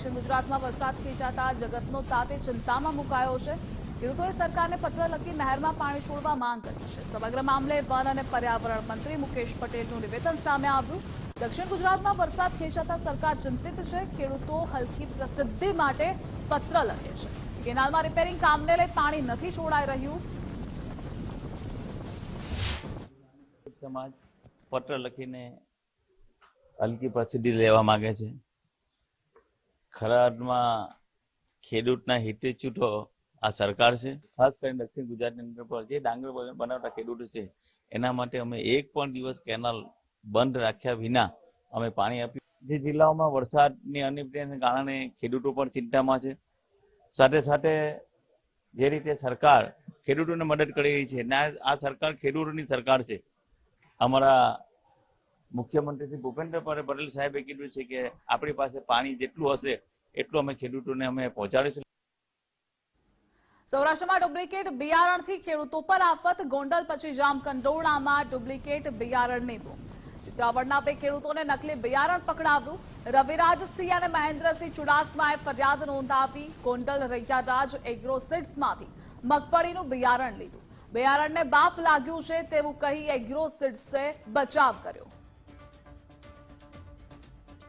દક્ષિણ ગુજરાતમાં વરસાદ ખેંચાતા જગતનો તાતે ચિંતામાં મુકાયો છે. ખેડૂતોએ સરકારને પત્ર લખી નહેરમાં પાણી છોડવા માંગ કરી છે. સમગ્ર મામલે વન અને પર્યાવરણ મંત્રી મુકેશ પટેલનું નિવેદન સામે આવ્યું. દક્ષિણ ગુજરાતમાં વરસાદ ખેંચાતા સરકાર ચિંતિત છે. ખેડૂતો હલકી પ્રસિદ્ધિ માટે પત્ર લખે છે. કેનાલમાં રિપેરિંગ કામને લઈ પાણી નથી છોડાઈ રહ્યું. સમાજ પત્ર લખીને હલકી પ્રસિદ્ધિ લેવા માંગે છે. ખરા અર્થમાં ખેડૂતના હિતે છૂટો આ સરકાર છે? ખાસ કરીને દક્ષિણ ગુજરાતની અંદર પર જે ડાંગર બનાવતા ખેડૂતો છે, એના માટે અમે એક પણ દિવસ કેનાલ બંધ રાખ્યા વિના અમે પાણી આપ્યું. જે જિલ્લાઓમાં વરસાદની અનિયમિતતાને કારણે ખેડૂતો પણ ચિંતામાં છે. સાથે સાથે જે રીતે સરકાર ખેડૂતોને મદદ કરી રહી છે ના આ સરકાર ખેડૂતોની સરકાર છે. અમારા મુખ્યમંત્રી શ્રી ભૂપેન્દ્રભાઈ પટેલ સાહેબે કીધું છે કે આપણી પાસે પાણી જેટલું હશે એટલું અમે ખેડૂતોને અમે પહોંચાડીશું. સૌરાષ્ટ્રમાં ડુપ્લિકેટ બિયારણથી ખેડૂતો પર આફત, ગોંડલ પછી જામકંડોરણામાં ડુપ્લિકેટ બિયારણની બૂમ. ચિત્રાવડના બે ખેડૂતોને નકલી બિયારણ પકડાવ્યું રવિરાજસિંહ અને મહેન્દ્રસિંહ ચુડાસમાએ ફરિયાદ નોંધાવી, ગોંડલ રૈયારાજ એગ્રો સીડ્સમાંથી મગફળીનું બિયારણ લીધું. બિયારણને બાફ લાગ્યું છે તેવું કહી એગ્રો સીડ્સે બચાવ કર્યો.